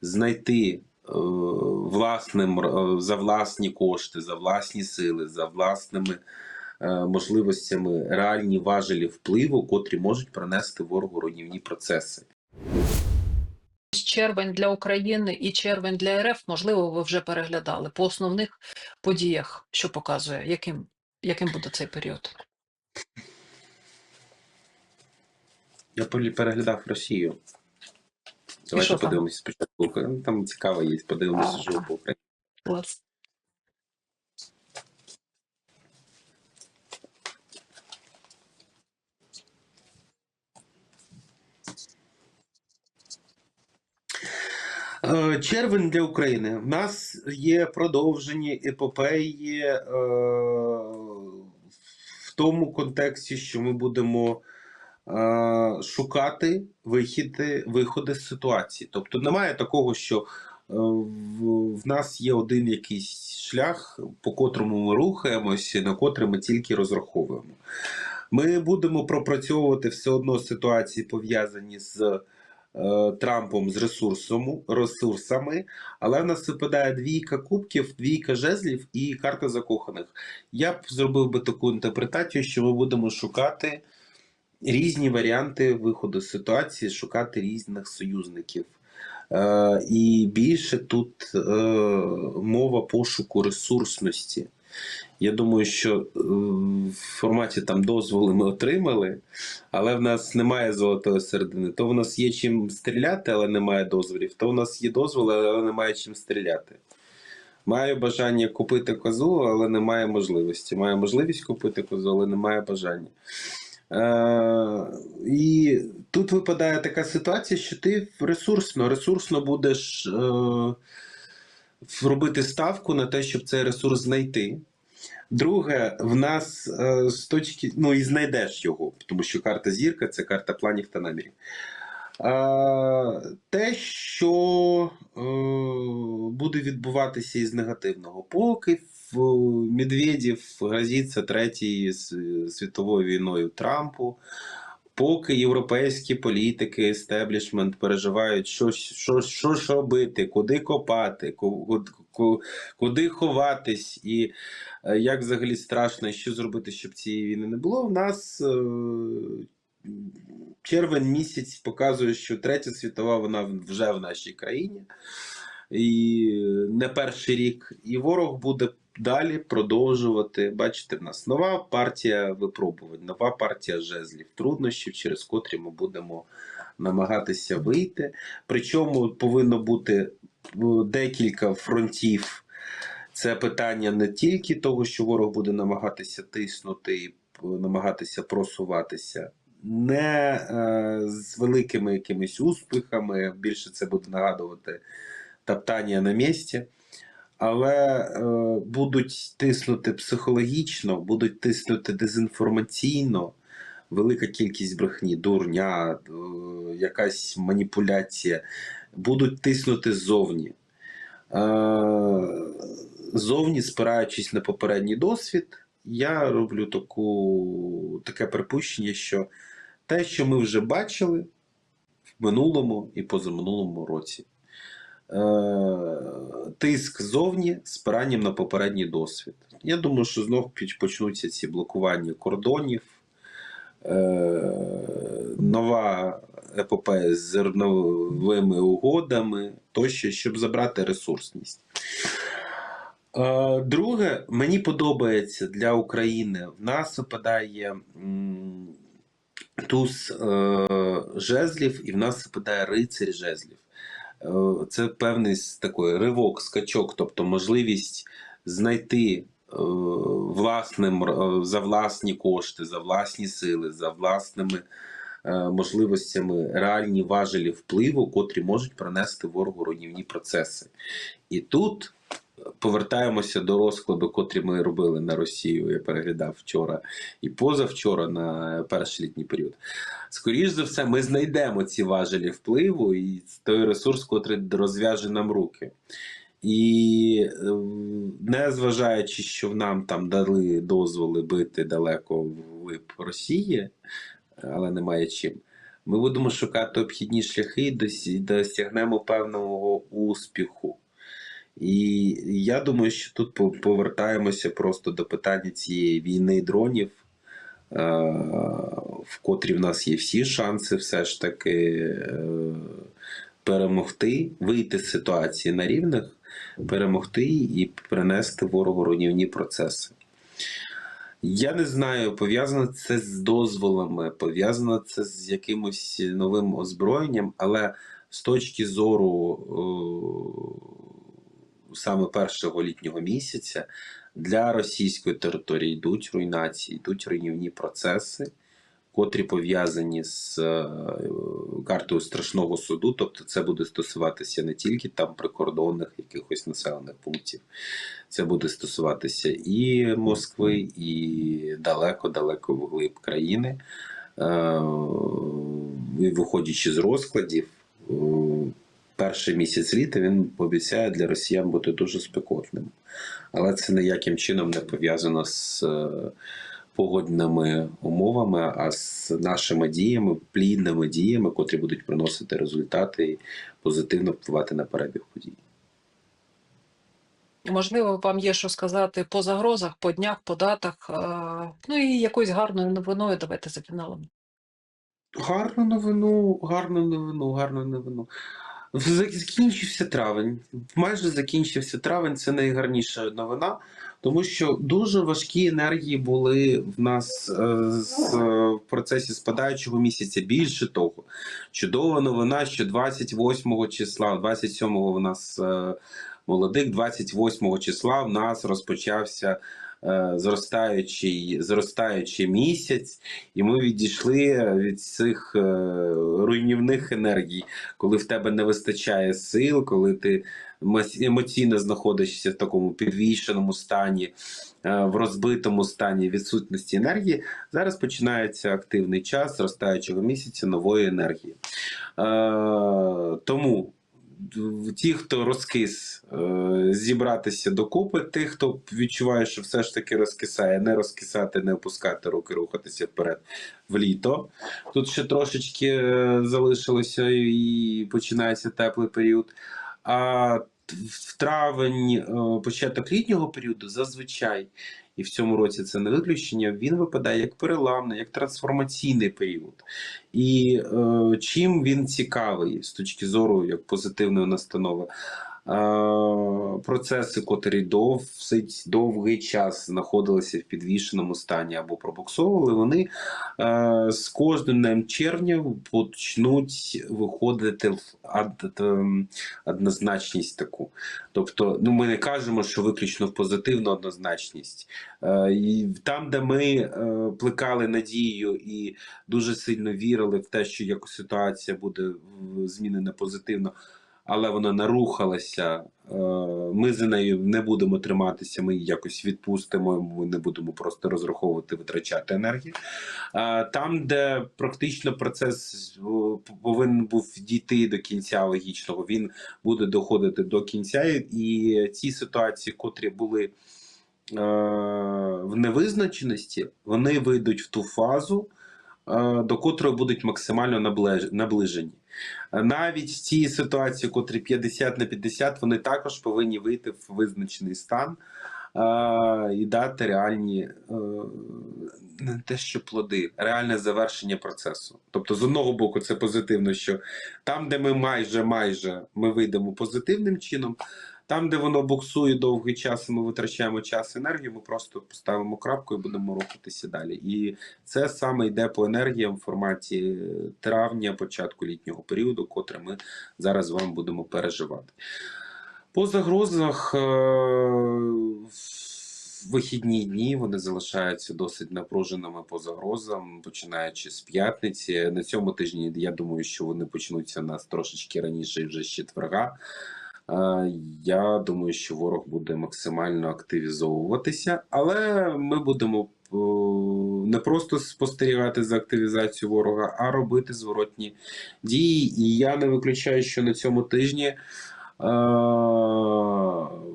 знайти е, власним е, за власні кошти, за власні сили, за власними е, можливостями реальні важелі впливу, котрі можуть принести ворогу руйнівні процеси. червень для України і червень для РФ, можливо, ви вже переглядали по основних подіях, що показує, яким, яким буде цей період. Я переглядав Росію. Давайте подивимося спочатку. Там цікаво є. Подивимося, що по Україні. Клас. Е, Червень для України. В нас є продовжені епопеї е, в тому контексті, що ми будемо шукати вихіди, виходи з ситуації. Тобто немає такого, що е, в, нас є один якийсь шлях, по котрому ми рухаємося, на котрий ми тільки розраховуємо. Ми будемо пропрацьовувати все одно ситуації, пов'язані з е, Трампом з ресурсом, ресурсами, але в нас випадає двійка кубків, двійка жезлів і карта закоханих. Я б зробив би таку інтерпретацію, що ми будемо шукати різні варіанти виходу з ситуації, шукати різних союзників. Е, і більше тут е, мова пошуку ресурсності. Я думаю, що е, в форматі там дозволи ми отримали, але в нас немає золотої середини. То в нас є чим стріляти, але немає дозволів. То в нас є дозволи, але немає чим стріляти. Маю бажання купити козу, але немає можливості. Маю можливість купити козу, але немає бажання. Е, і тут випадає така ситуація, що ти ресурсно, ресурсно будеш е, робити ставку на те, щоб цей ресурс знайти. Друге, в нас е, з точки, ну і знайдеш його, тому що карта зірка це карта планів та намірів. Те, що буде відбуватися із негативного, поки в Медведєв грозиться третьою світовою війною Трампу, поки європейські політики, естеблішмент переживають, що, що, що ж робити, куди копати, ку- ку- куди ховатись, і е, як взагалі страшно, і що зробити, щоб цієї війни не було. В нас е, червень місяць показує, що третя світова вона вже в нашій країні. І не перший рік, і ворог буде далі продовжувати. Бачите, в нас нова партія випробувань, нова партія жезлів, труднощів, через котрі ми будемо намагатися вийти. Причому повинно бути е, декілька фронтів. Це питання не тільки того, що ворог буде намагатися тиснути і намагатися просуватися, не е, з великими якимись успіхами. Більше це буде нагадувати топтання на місці. Але е, будуть тиснути психологічно, будуть тиснути дезінформаційно, велика кількість брехні, дурня, е, якась маніпуляція, будуть тиснути ззовні. Е, зовні, спираючись на попередній досвід, я роблю таку, таке припущення, що те, що ми вже бачили в минулому і позаминулому році, тиск зовні з спиранням на попередній досвід. Я думаю, що знов почнуться ці блокування кордонів, е, нова епопея з зерновими угодами тощо, щоб забрати ресурсність. Е, Друге, мені подобається для України. В нас випадає туз е, жезлів, і в нас випадає рицарь жезлів. Е, Це певний такий ривок, скачок, тобто можливість знайти е, власним е, за власні кошти, за власні сили, за власними можливостями реальні важелі впливу, котрі можуть принести ворогу руйнівні процеси. І тут повертаємося до розкладу, котрі ми робили на Росію. Я переглядав вчора і позавчора на перший літній період. Скоріше за все, ми знайдемо ці важелі впливу і той ресурс, котрий розв'яже нам руки. І е, не зважаючи, що нам там дали дозволи бити далеко в Росії, але немає чим. ми будемо шукати обхідні шляхи і досягнемо певного успіху. І я думаю, що тут повертаємося просто до питання цієї війни дронів, е, в котрій в нас є всі шанси все ж таки е, перемогти, вийти з ситуації на рівних, перемогти і принести ворогу руйнівні процеси. Я не знаю, пов'язано це з дозволами, пов'язано це з якимось новим озброєнням, але з точки зору е, саме першого літнього місяця для російської території йдуть руйнації, йдуть руйнівні процеси, котрі пов'язані з е, картою страшного суду. Тобто, це буде стосуватися не тільки там прикордонних якихось населених пунктів, це буде стосуватися і Москви, і далеко-далеко вглиб країни. Е, Виходячи з розкладів, е, перший місяць літа він обіцяє для росіян бути дуже спекотним. Але це ніяким чином не пов'язано з е, погодними умовами, а з нашими діями, плідними діями, котрі будуть приносити результати і позитивно впливати на перебіг подій. Можливо, вам є що сказати по загрозах, по днях, по датах, е, ну і якоюсь гарною новиною давайте за фіналом. Гарну новину, гарну новину, гарну новину. Закінчився травень. Майже закінчився травень. Це найгарніша новина, тому що дуже важкі енергії були в нас е, з, е, в процесі спадаючого місяця. Більше того, чудова новина, що 28 числа, 27-го у нас е, молодик, 28 числа в нас розпочався. Е, Зростаючий, зростаючий місяць, і ми відійшли від цих е, руйнівних енергій, коли в тебе не вистачає сил, коли ти емоційно знаходишся в такому підвішеному стані, е, в розбитому стані відсутності енергії. Зараз починається активний час зростаючого місяця нової енергії. Тому ті, хто розкис, е, зібратися докупи, тих, хто відчуває, що все ж таки розкисає, не розкисати, не опускати руки, рухатися вперед в літо. Тут ще трошечки е, залишилося і починається теплий період. А в травень, е, початок літнього періоду, зазвичай, і в цьому році це не виключення, він випадає як переламний, як трансформаційний період. І е, чим він цікавий з точки зору як позитивної настанови? Процеси, котрі досить довгий час знаходилися в підвішеному стані або пробуксовували, вони е, з кожним днем червня почнуть виходити в однозначність таку. Тобто, ну ми не кажемо, що виключно в позитивну однозначність. Е, там, де ми е, плекали надію і дуже сильно вірили в те, що якось ситуація буде змінена позитивно, але вона нарухалася. е, Ми за нею не будемо триматися, ми її якось відпустимо, ми не будемо просто розраховувати, витрачати енергію. Е, Там, де практично процес повинен був дійти до кінця логічного, він буде доходити до кінця, і ці ситуації, котрі були е, в невизначеності, вони вийдуть в ту фазу, до котрої будуть максимально наближені. Навіть ті ситуації, котрі 50 на 50, вони також повинні вийти в визначений стан е, і дати реальні е, не те, що плоди, реальне завершення процесу. Тобто, з одного боку, це позитивно, що там, де ми майже майже ми вийдемо позитивним чином. Там, де воно буксує довгий час, і ми витрачаємо час і енергію, ми просто поставимо крапку і будемо рухатися далі. І це саме йде по енергіям в форматі травня, початку літнього періоду, котре ми зараз з вами будемо переживати. По загрозах е, вихідні дні вони залишаються досить напруженими по загрозам, починаючи з п'ятниці. На цьому тижні я думаю, що вони почнуться нас трошечки раніше, вже з четверга. Е, Я думаю, що ворог буде максимально активізовуватися, але ми будемо е, не просто спостерігати за активізацією ворога, а робити зворотні дії. І я не виключаю, що на цьому тижні е,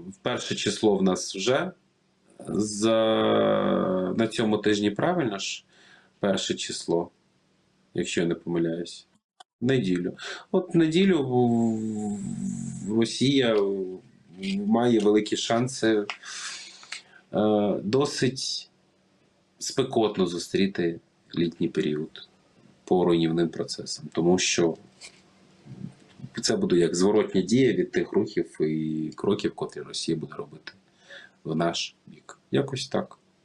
в перше число в нас вже з, на цьому тижні правильно ж перше число. якщо я не помиляюсь. Неділю. От неділю Росія має великі шанси е, досить спекотно зустріти літній період по руйнівним процесам, тому що це буде як зворотня дія від тих рухів і кроків, котрі Росія буде робити в наш бік. Якось так.